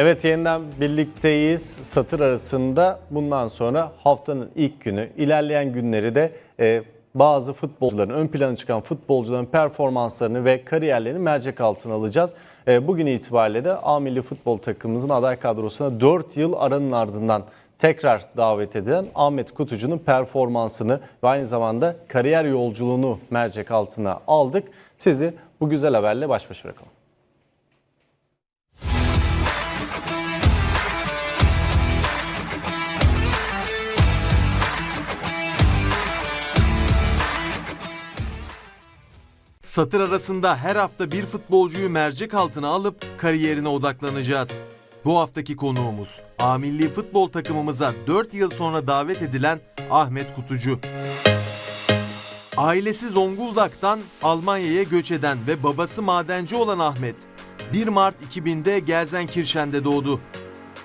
Evet yeniden birlikteyiz. Satır arasında bundan sonra haftanın ilk günü, ilerleyen günleri de e, bazı futbolcuların, ön plana çıkan futbolcuların performanslarını ve kariyerlerini mercek altına alacağız. E, bugün itibariyle de A Milli Futbol takımımızın aday kadrosuna 4 yıl aranın ardından tekrar davet edilen Ahmet Kutucu'nun performansını ve aynı zamanda kariyer yolculuğunu mercek altına aldık. Sizi bu güzel haberle baş başa bırakalım. Satır arasında her hafta bir futbolcuyu mercek altına alıp kariyerine odaklanacağız. Bu haftaki konuğumuz A milli futbol takımımıza 4 yıl sonra davet edilen Ahmet Kutucu. Ailesi Zonguldak'tan Almanya'ya göç eden ve babası madenci olan Ahmet 1 Mart 2000'de Gelsenkirchen'de doğdu.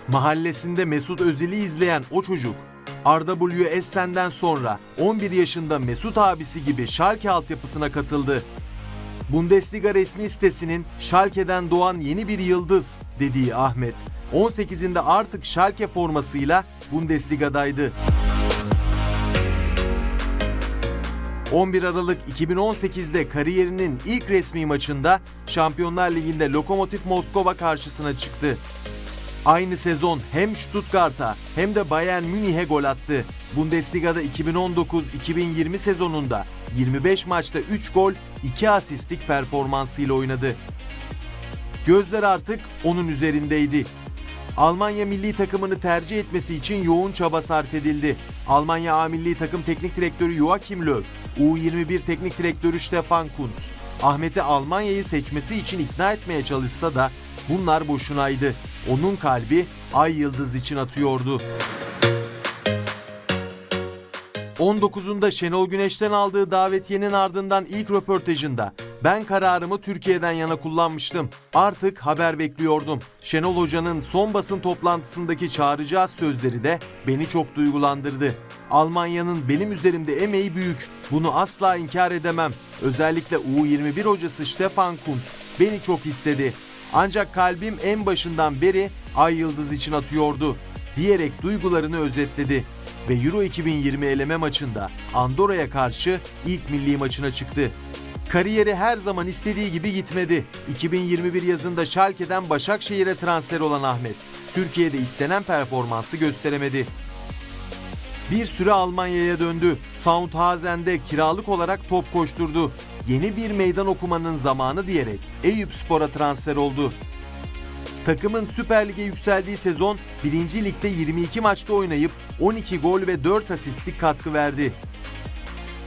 Mahallesinde Mesut Özil'i izleyen o çocuk Essen'den sonra 11 yaşında Mesut abisi gibi Schalke altyapısına katıldı. Bundesliga resmi sitesinin Schalke'den doğan yeni bir yıldız dediği Ahmet 18'inde artık Schalke formasıyla Bundesliga'daydı. 11 Aralık 2018'de kariyerinin ilk resmi maçında Şampiyonlar Ligi'nde Lokomotiv Moskova karşısına çıktı. Aynı sezon hem Stuttgart'a hem de Bayern Münih'e gol attı. Bundesliga'da 2019-2020 sezonunda 25 maçta 3 gol, 2 asistlik performansıyla oynadı. Gözler artık onun üzerindeydi. Almanya milli takımını tercih etmesi için yoğun çaba sarf edildi. Almanya A milli takım teknik direktörü Joachim Löw, U21 teknik direktörü Stefan Kuntz, Ahmet'i Almanya'yı seçmesi için ikna etmeye çalışsa da bunlar boşunaydı. Onun kalbi Ay Yıldız için atıyordu. 19'unda Şenol Güneş'ten aldığı davetiyenin ardından ilk röportajında ben kararımı Türkiye'den yana kullanmıştım. Artık haber bekliyordum. Şenol Hoca'nın son basın toplantısındaki çağıracağız sözleri de beni çok duygulandırdı. Almanya'nın benim üzerimde emeği büyük. Bunu asla inkar edemem. Özellikle U21 hocası Stefan Kuntz beni çok istedi. Ancak kalbim en başından beri Ay Yıldız için atıyordu diyerek duygularını özetledi ve Euro 2020 eleme maçında Andorra'ya karşı ilk milli maçına çıktı. Kariyeri her zaman istediği gibi gitmedi. 2021 yazında Schalke'den Başakşehir'e transfer olan Ahmet, Türkiye'de istenen performansı gösteremedi. Bir süre Almanya'ya döndü. Soundhasen'de kiralık olarak top koşturdu. Yeni bir meydan okumanın zamanı diyerek Eyüp Spor'a transfer oldu. Takımın Süper Lig'e yükseldiği sezon 1. Lig'de 22 maçta oynayıp 12 gol ve 4 asistlik katkı verdi.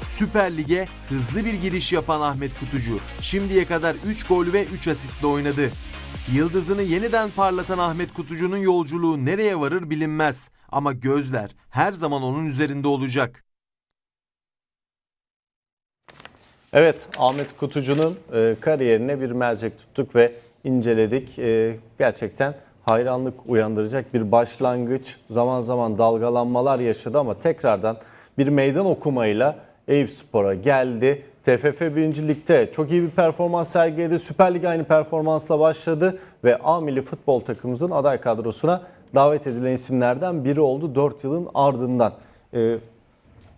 Süper Lig'e hızlı bir giriş yapan Ahmet Kutucu şimdiye kadar 3 gol ve 3 asistle oynadı. Yıldızını yeniden parlatan Ahmet Kutucu'nun yolculuğu nereye varır bilinmez ama gözler her zaman onun üzerinde olacak. Evet, Ahmet Kutucu'nun e, kariyerine bir mercek tuttuk ve inceledik. E, gerçekten hayranlık uyandıracak bir başlangıç. Zaman zaman dalgalanmalar yaşadı ama tekrardan bir meydan okumayla Eyüp Spor'a geldi. TFF 1. Lig'de çok iyi bir performans sergiledi. Süper Lig aynı performansla başladı ve A milli futbol takımımızın aday kadrosuna davet edilen isimlerden biri oldu 4 yılın ardından. E,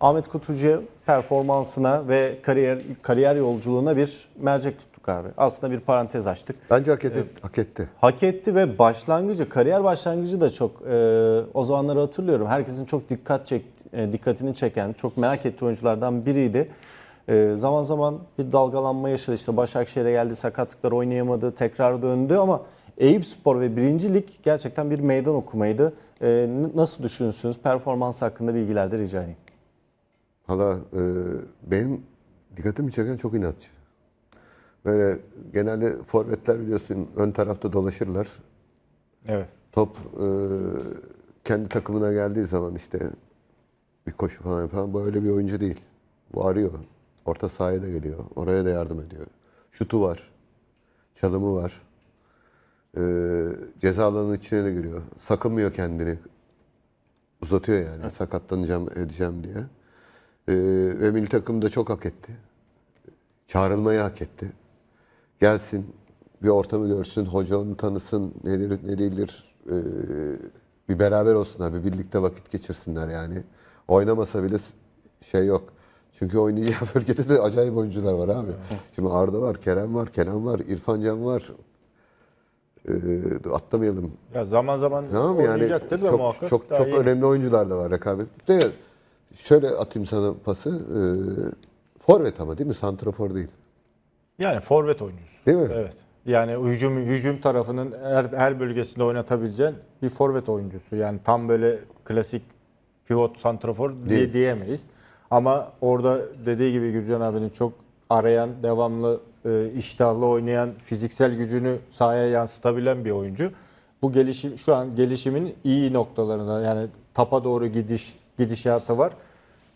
Ahmet Kutucu'ya performansına ve kariyer kariyer yolculuğuna bir mercek abi. Aslında bir parantez açtık. Bence hak etti. Hak etti. Hak etti ve başlangıcı, kariyer başlangıcı da çok e, o zamanları hatırlıyorum. Herkesin çok dikkat çek, e, dikkatini çeken, çok merak ettiği oyunculardan biriydi. E, zaman zaman bir dalgalanma yaşadı. İşte Başakşehir'e geldi, sakatlıklar oynayamadı, tekrar döndü ama Eyüp Spor ve 1. Lig gerçekten bir meydan okumaydı. E, nasıl düşünüyorsunuz? Performans hakkında bilgiler de rica edeyim. Valla e, benim dikkatimi çeken çok inatçı. Böyle genelde forvetler biliyorsun ön tarafta dolaşırlar. Evet. Top e, kendi takımına geldiği zaman işte bir koşu falan falan böyle bir oyuncu değil. Bu arıyor. Orta sahaya da geliyor. Oraya da yardım ediyor. Şutu var. Çalımı var. E, ceza alanının içine de giriyor. Sakınmıyor kendini. Uzatıyor yani. Sakatlanacağım, edeceğim diye. E, ve milli takım da çok hak etti. Çağrılmayı hak etti. Gelsin, bir ortamı görsün, hoca onu tanısın, nedir, ne değildir. e, bir beraber olsunlar, bir birlikte vakit geçirsinler yani. Oynamasa bile şey yok. Çünkü oynayacağı bölgede de acayip oyuncular var abi. Şimdi Arda var, Kerem var, Kenan var, İrfan Can var. E, atlamayalım. Ya zaman zaman Tamam mı? yani da çok muhakkak. çok çok yeni. önemli oyuncular da var rekabette. Şöyle atayım sana pası. E, forvet ama değil mi? Santrafor değil. Yani forvet oyuncusu. Değil mi? Evet. Yani hücum hücum tarafının her, her bölgesinde oynatabileceğin bir forvet oyuncusu. Yani tam böyle klasik pivot santrafor diye diyemeyiz. Ama orada dediği gibi Gürcan abinin çok arayan, devamlı e, iştahlı oynayan, fiziksel gücünü sahaya yansıtabilen bir oyuncu. Bu gelişim şu an gelişimin iyi noktalarında yani tapa doğru gidiş gidişatı var.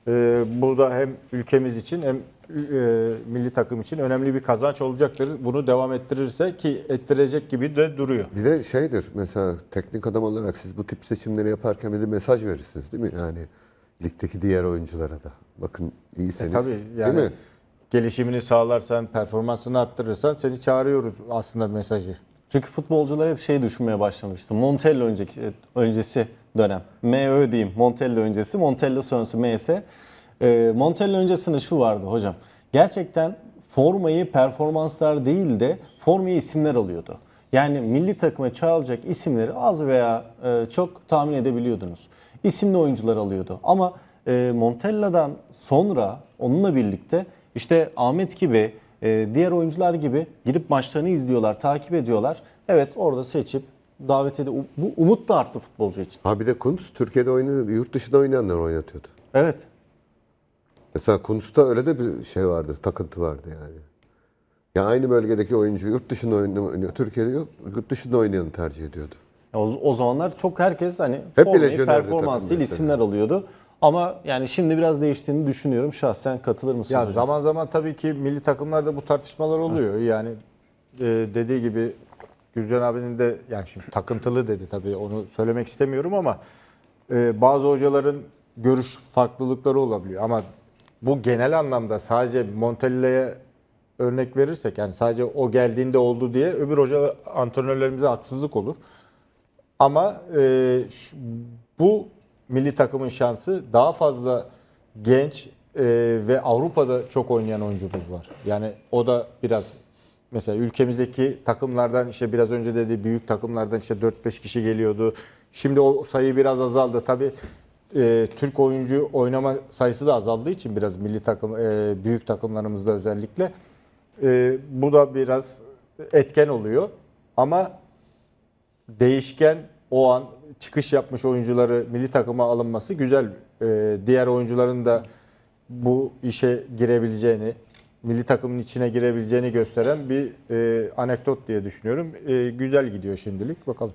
Ee, bu da hem ülkemiz için hem e, milli takım için önemli bir kazanç olacaktır. Bunu devam ettirirse ki ettirecek gibi de duruyor. Bir de şeydir mesela teknik adam olarak siz bu tip seçimleri yaparken bir de mesaj verirsiniz değil mi? Yani ligdeki diğer oyunculara da. Bakın iyiseniz. E, tabii yani değil mi? gelişimini sağlarsan, performansını arttırırsan seni çağırıyoruz aslında mesajı. Çünkü futbolcular hep şey düşünmeye başlamıştı. Montella önceki öncesi dönem. MÖ diyeyim. Montella öncesi, Montella sonrası MS. Ee, Montella öncesinde şu vardı hocam. Gerçekten formayı performanslar değil de formayı isimler alıyordu. Yani milli takıma çağrılacak isimleri az veya e, çok tahmin edebiliyordunuz. İsimli oyuncular alıyordu. Ama e, Montella'dan sonra onunla birlikte işte Ahmet gibi e, diğer oyuncular gibi gidip maçlarını izliyorlar, takip ediyorlar. Evet orada seçip davet edip bu umut da arttı futbolcu için. Ha bir de Kuntz Türkiye'de oynadı, yurt dışında oynayanlar oynatıyordu. Evet. Mesela Kuntz'ta öyle de bir şey vardı, takıntı vardı yani. Ya aynı bölgedeki oyuncu yurt dışında oynuyor, Türkiye'de yok, yurt dışında oynayanı tercih ediyordu. O, o zamanlar çok herkes hani Hep formayı performans değil mesela. isimler alıyordu. Ama yani şimdi biraz değiştiğini düşünüyorum. Şahsen katılır mısınız Ya hocam? zaman zaman tabii ki milli takımlarda bu tartışmalar oluyor. Yani e, dediği gibi Gürcan abinin de yani şimdi takıntılı dedi tabii onu söylemek istemiyorum ama e, bazı hocaların görüş farklılıkları olabiliyor ama bu genel anlamda sadece Montella'ya örnek verirsek yani sadece o geldiğinde oldu diye öbür hoca antrenörlerimize haksızlık olur. Ama e, bu milli takımın şansı daha fazla genç e, ve Avrupa'da çok oynayan oyuncumuz var. Yani o da biraz mesela ülkemizdeki takımlardan işte biraz önce dediği büyük takımlardan işte 4-5 kişi geliyordu. Şimdi o sayı biraz azaldı. Tabii e, Türk oyuncu oynama sayısı da azaldığı için biraz milli takım e, büyük takımlarımızda özellikle e, bu da biraz etken oluyor. Ama değişken o an çıkış yapmış oyuncuları milli takıma alınması güzel. Ee, diğer oyuncuların da bu işe girebileceğini, milli takımın içine girebileceğini gösteren bir e, anekdot diye düşünüyorum. E, güzel gidiyor şimdilik. Bakalım.